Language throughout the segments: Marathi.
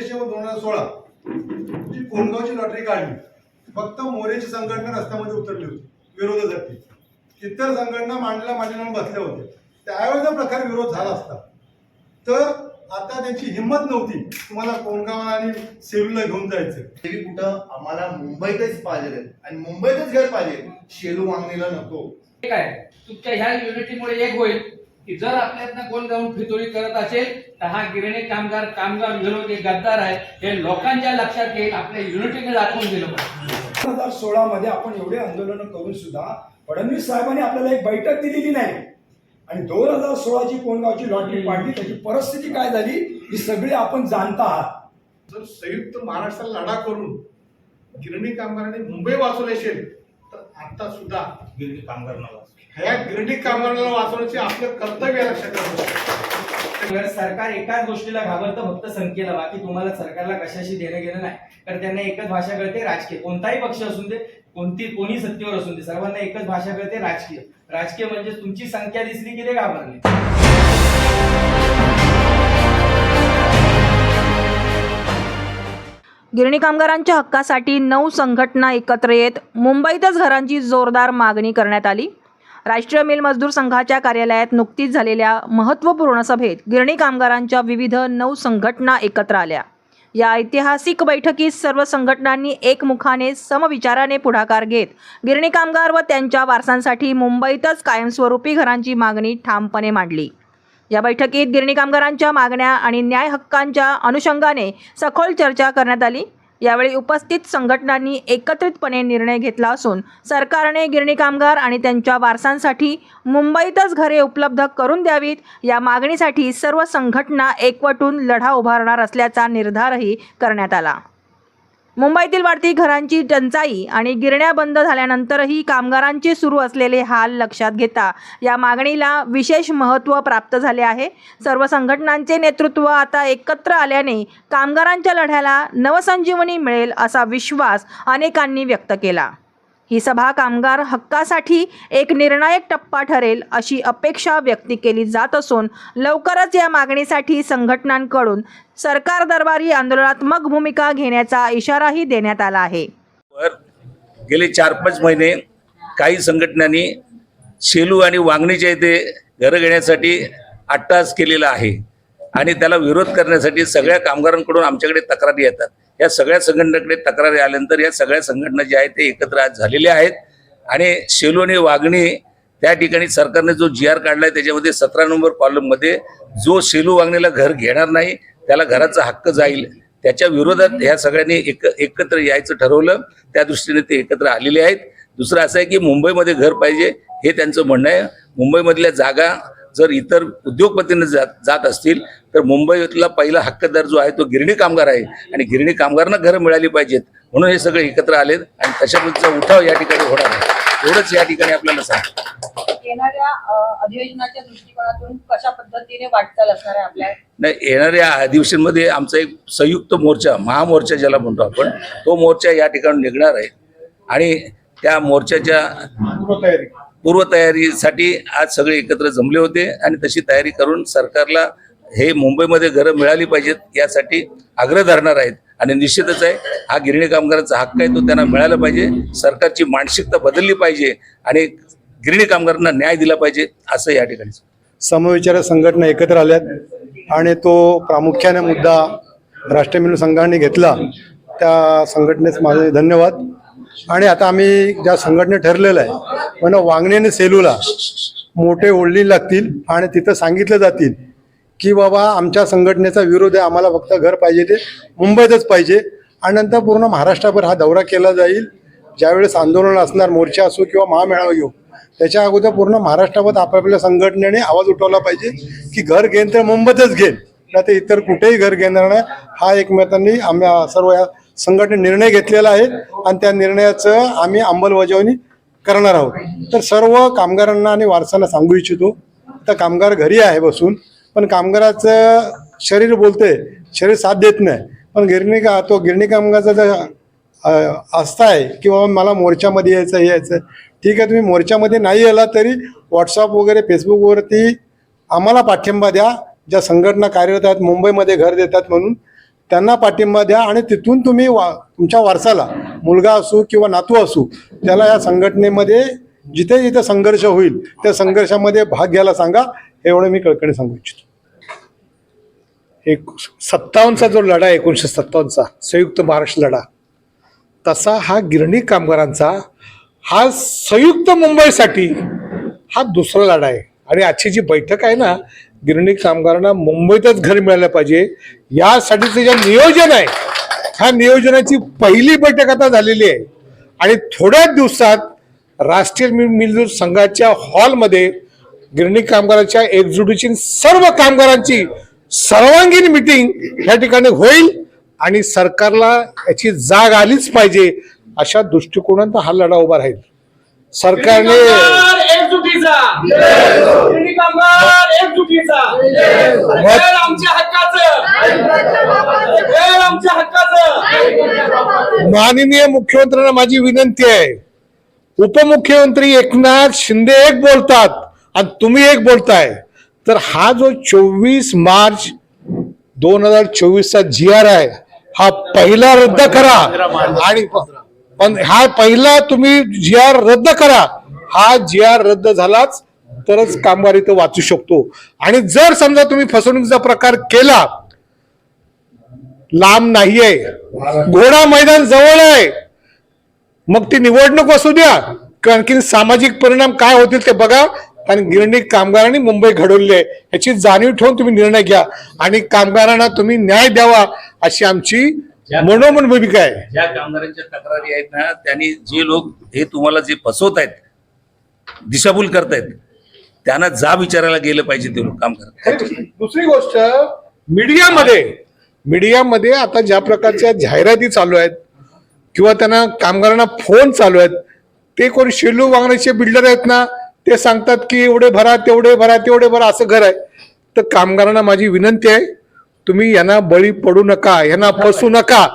डिसेंबर दोन हजार सोळा जी कोणगावची लॉटरी काढली. फक्त मोरेची संघटना रस्त्यामध्ये उतरली होती. विरोधासाठी इतर संघटना मांडल्या मांडल्या बसल्या होत्या. त्यावेळेस जर प्रकारे विरोध झाला असता. तर आता त्यांची हिंमत नव्हती तुम्हाला कोणगाव आणि सेलूला घेऊन जायचं. देवी कुठं? आम्हाला मुंबईतच पाहिजे आणि मुंबईतच घर पाहिजे शेलू मागणीला नको. ठीक आहे. तुमच्या ह्या युनिटीमुळे एक होईल. की जर आपल्यातनं कोण जाऊन फितोळी करत असेल तर हा गिरणी कामगार कामगार विरोधी गद्दार आहे. हे लोकांच्या लक्षात येईल आपल्या युनिटीने दाखवून दिलं पाहिजे. दोन हजार सोळा मध्ये आपण एवढे आंदोलन करून सुद्धा फडणवीस साहेबांनी आपल्याला एक बैठक दिलेली नाही. आणि दोन हजार सोळाची कोणगावची लॉटरी पाडली त्याची परिस्थिती काय झाली ही सगळी आपण जाणता आहात. जर संयुक्त महाराष्ट्राला लढा करून गिरणी कामगारांनी मुंबई वाचवली असेल तर आता सुद्धा गिरणी कामगारांना ह्या कामगारांना वाचवण्याचे आपलं कर्तव्य आहे लक्षात सरकार एकाच गोष्टीला घाबरतं फक्त संख्येला. बाकी तुम्हाला सरकारला कशाशी देणं घेणं नाही. कारण त्यांना एकच भाषा कळते राजकीय. कोणताही पक्ष असून दे कोणती कोणी सत्तेवर असून दे सर्वांना एकच भाषा कळते राजकीय. राजकीय म्हणजे तुमची संख्या दिसली की ते घाबरले. गिरणी कामगारांच्या हक्कासाठी नऊ संघटना एकत्र येत मुंबईतच घरांची जोरदार मागणी करण्यात आली. राष्ट्रीय मिल मजदूर संघाच्या कार्यालयात नुकतीच झालेल्या महत्त्वपूर्ण सभेत गिरणी कामगारांच्या विविध नऊ संघटना एकत्र आल्या. या ऐतिहासिक बैठकीत सर्व संघटनांनी एकमुखाने समविचाराने पुढाकार घेत गिरणी कामगार व त्यांच्या वारसांसाठी मुंबईतच कायमस्वरूपी घरांची मागणी ठामपणे मांडली. या बैठकीत गिरणी कामगारांच्या मागण्या आणि न्याय हक्कांच्या अनुषंगाने सखोल चर्चा करण्यात आली. यावेळी उपस्थित संघटनांनी एकत्रितपणे निर्णय घेतला असून सरकारने गिरणी कामगार आणि त्यांच्या वारसांसाठी मुंबईतच घरे उपलब्ध करून द्यावीत. या मागणीसाठी सर्व संघटना एकवटून लढा उभारणार असल्याचा निर्धारही करण्यात आला. मुंबईतील वाढती घरांची टंचाई आणि गिरण्या बंद झाल्यानंतरही कामगारांचे सुरू असलेले हाल लक्षात घेता या मागणीला विशेष महत्त्व प्राप्त झाले आहे. सर्व संघटनांचे नेतृत्व आता एकत्र आल्याने कामगारांच्या लढ्याला नवसंजीवनी मिळेल असा विश्वास अनेकांनी व्यक्त केला. ही सभा कामगार हक्कासाठी एक निर्णायक टप्पा ठरेल अशी अपेक्षा व्यक्त केली जात असून लवकरच या मागणीसाठी संघटनांकडून सरकार दरबारी आंदोलनात्मक भूमिका घेण्याचा इशाराही देण्यात आला आहे. गेले चार पाच महिने काही संघटनांनी शेलू आणि वांगणीच्या इथे घरं घेण्यासाठी अट्टास केलेला आहे. आणि त्याला विरोध करण्यासाठी सगळ्या कामगारांकडून आमच्याकडे तक्रारी येतात. या सगळ्या संघटनेकडे तक्रारी आल्यानंतर या सगळ्या संघटना ज्या आहेत ते एकत्र आज झालेल्या आहेत. आणि शेलू आणि वागणी त्या ठिकाणी सरकारने जो जी आर काढलाय त्याच्यामध्ये सतरा नंबर कॉलममध्ये जो शेलू वागणीला घर घेणार नाही त्याला घराचा हक्क जाईल. त्याच्या विरोधात ह्या सगळ्यांनी एक एकत्र यायचं ठरवलं. त्या दृष्टीने ते एकत्र आलेले आहेत. दुसरं असं आहे की मुंबईमध्ये घर पाहिजे हे त्यांचं म्हणणं आहे. मुंबईमधल्या जागा जर इतर उद्योगपतींना जात जात असतील तर मुंबईतला पहिला हक्कदार जो आहे तो गिरणी कामगार आहे. आणि गिरणी कामगारांना घरं मिळाली पाहिजेत. म्हणून हे सगळे एकत्र आलेत आणि तशा पद्धतीचा उठाव या ठिकाणी होणार आहे. एवढंच या ठिकाणी आपल्याला सांग येणाऱ्या अधिवेशनाच्या दृष्टिकोनातून कशा पद्धतीने वाटचाल असणार आहे आपल्या? नाही येणाऱ्या अधिवेशनमध्ये आमचा एक संयुक्त मोर्चा महामोर्चा ज्याला म्हणतो आपण तो मोर्चा या ठिकाणी निघणार आहे. आणि त्या मोर्चाच्या पूर्वतयारी. पूर्वतयारीसाठी आज सगळे एकत्र जमले होते आणि तशी तयारी करून सरकारला हे मुंबईमध्ये घरं मिळाली पाहिजेत यासाठी आग्रह धरणार आहेत. आणि निश्चितच आहे हा गिरणी कामगारांचा हक्क आहे तो त्यांना मिळाला पाहिजे. सरकारची मानसिकता बदलली पाहिजे आणि गिरणी कामगारांना न्याय दिला पाहिजे असं या ठिकाणी समविचार संघटना एकत्र आल्यात आणि तो प्रामुख्याने मुद्दा राष्ट्रीय मिळून संघाने घेतला. त्या संघटनेस माझे धन्यवाद. आणि आता आम्ही ज्या संघटने ठरलेलं आहे पण वांगणे सेलूला मोठे ओढणी लागतील आणि तिथं सांगितलं जातील की बाबा आमच्या संघटनेचा विरोध आहे आम्हाला फक्त घर पाहिजे ते मुंबईतच पाहिजे. आणि नंतर पूर्ण महाराष्ट्राभर हा दौरा केला जाईल. ज्यावेळेस आंदोलन असणार मोर्चा असो किंवा महामेळावा घेऊ त्याच्या अगोदर पूर्ण महाराष्ट्रावर आपापल्या संघटनेने आवाज उठवला पाहिजे की घर घेईन तर मुंबईतच घेईन नाही तर इतर कुठेही घर घेणार नाही. हा एकमेकांनी आम्ही सर्व या संघटने निर्णय घेतलेला आहे आणि त्या निर्णयाचं आम्ही अंमलबजावणी करणार आहोत. तर सर्व कामगारांना आणि वारसांना सांगू इच्छितो तर कामगार घरी आहे बसून पण कामगाराचं शरीर बोलते शरीर साथ देत नाही. पण गिरणी का तो गिरणी कामगाराचा जर आस्था आहे की बाबा मला मोर्चामध्ये यायचं हे यायचं ठीक आहे तुम्ही मोर्चामध्ये नाही आला तरी व्हॉट्सअप वगैरे फेसबुकवरती आम्हाला पाठिंबा द्या. ज्या संघटना कार्यरत आहेत मुंबईमध्ये घर देतात म्हणून त्यांना पाठिंबा द्या आणि तिथून तुम्ही वा तुमच्या वारसाला मुलगा असू किंवा नातू असू त्याला या संघटनेमध्ये जिथे जिथे संघर्ष होईल त्या संघर्षामध्ये भाग घ्यायला सांगा. एवढं मी कळकणी सांगू इच्छितो. एक सत्तावन्नचा जो लढा आहे एकोणीसशे सत्तावन्नचा संयुक्त महाराष्ट्र लढा तसा हा गिरणी कामगारांचा हा संयुक्त मुंबईसाठी हा दुसरा लढा आहे. आणि आजची जी बैठक आहे ना गिरणी कामगारांना मुंबईतच घर मिळालं पाहिजे. यासाठीचं जे नियोजन आहे ह्या नियोजनाची पहिली बैठक आता झालेली आहे. आणि थोड्याच दिवसात राष्ट्रीय मिल संघाच्या हॉलमध्ये गिरणी कामगारांच्या एकजुटीची सर्व कामगारांची सर्वांगीण मिटिंग या ठिकाणी होईल आणि सरकारला याची जाग आलीच पाहिजे अशा दृष्टिकोनात हा लढा उभा राहील. सरकारने एकजुटीचा. गिरणी कामगार एकजुटीचा. मत- आमच्या हक्काचं. आमच्या हक्काचं. माननीय मुख्यमंत्र्यांना माझी विनंती आहे. उपमुख्यमंत्री एकनाथ शिंदे एक बोलतात आणि तुम्ही एक बोलताय. तर हा जो चोवीस मार्च दोन हजार चोवीसचा जी आर आहे हा पहिला रद्द करा. आणि पण हा पहिला तुम्ही जी आर रद्द करा. हा जी आर रद्द झालाच तरच कामगार इथं वाचू शकतो. आणि जर समजा तुम्ही फसवणुकीचा प्रकार केला लांब नाहीये घोडा मैदान जवळ आहे मग ती निवडणूक असू द्या आणखी सामाजिक परिणाम काय होतील ते बघा. कारण गिरणी कामगारांनी मुंबई घडवली आहे याची जाणीव ठेवून तुम्ही निर्णय घ्या. आणि कामगारांना तुम्ही न्याय द्यावा अशी आमची मनोमन भूमिका आहे. ज्या कामगारांच्या तक्रारी आहेत ना त्यांनी जे लोक हे तुम्हाला जे फसवत आहेत दिशाभूल करतायत. त्यांना जा विचारायला गेलं पाहिजे ते लोक काम करत दुसरी गोष्ट मीडियामध्ये मीडियामध्ये आता ज्या प्रकारच्या जाहिराती चालू आहेत किंवा त्यांना कामगारांना फोन चालू आहेत ते कोण शेलू वागण्याचे बिल्डर आहेत ना ते सांगतात की एवढे भरा तेवढे भरा तेवढे भरा असं घर आहे. तर कामगारांना माझी विनंती आहे तुम्ही यांना बळी पडू नका यांना फसू नका.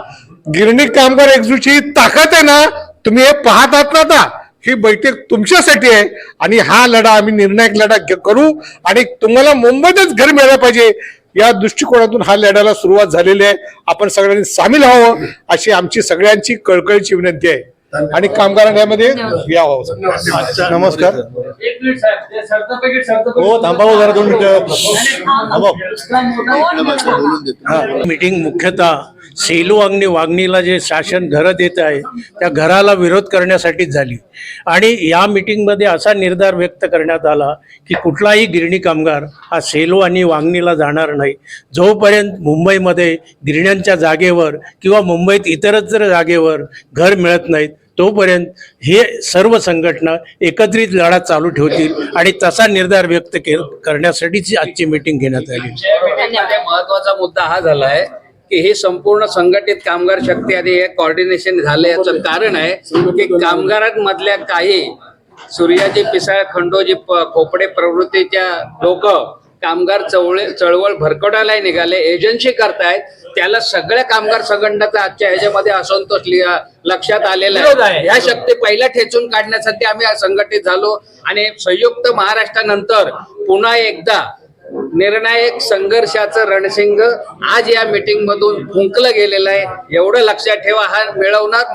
गिरणी कामगार एकजूटची ताकद आहे ना तुम्ही हे पाहतात ना आता. ही बैठक तुमच्यासाठी आहे. आणि हा लढा आम्ही निर्णायक लढा करू आणि तुम्हाला मुंबईतच घर मिळालं पाहिजे. या दृष्टिकोनातून हा लढ्याला सुरुवात झालेली आहे. आपण सगळ्यांनी सामील व्हावं अशी आमची सगळ्यांची कळकळीची विनंती आहे. आणि कामगारांना यामध्ये यावं नमस्कार. हो थांबा हो जरा दोन मिनिटं. मीटिंग मुख्यतः सेलू वागणी वागणीला जे शासन घरं देत आहे त्या घराला विरोध करण्यासाठीच झाली. आणि या मीटिंगमध्ये असा निर्धार व्यक्त करण्यात आला की कुठलाही गिरणी कामगार हा सेलू आणि वागणीला जाणार नाही. जोपर्यंत मुंबईमध्ये गिरण्यांच्या जागेवर किंवा मुंबईत इतरच जर जागेवर घर मिळत नाहीत तोपर्यंत हे सर्व संघटना एकत्रित लढा चालू ठेवतील आणि तसा निर्धार व्यक्त के करण्यासाठीच आजची मीटिंग घेण्यात आली. मध्ये महत्त्वाचा मुद्दा हा झालाय की हे संपूर्ण संघटित कामगार शक्ती आणि हे कॉर्डिनेशन झालं. याचं कारण आहे की कामगारांमधल्या काही सूर्याजी पिसाळ खंडोजी खोपडे प्रवृत्तीच्या लोक कामगार चळवळ चळवळ भरकटायला निघाले. एजन्सी करतायत. त्याला सगळ्या कामगार संघटनाचा आजच्या ह्याच्यामध्ये असंतोष लक्षात आलेला आहे. ह्या शक्ती पहिल्या ठेचून काढण्यासाठी आम्ही संघटित झालो. आणि संयुक्त महाराष्ट्रानंतर पुन्हा एकदा निर्णायक संघर्षाचं रणशिंग आज या मीटिंग मधून फुंकलं गेलेलं आहे. एवढं लक्षात ठेवा हा मिळवणार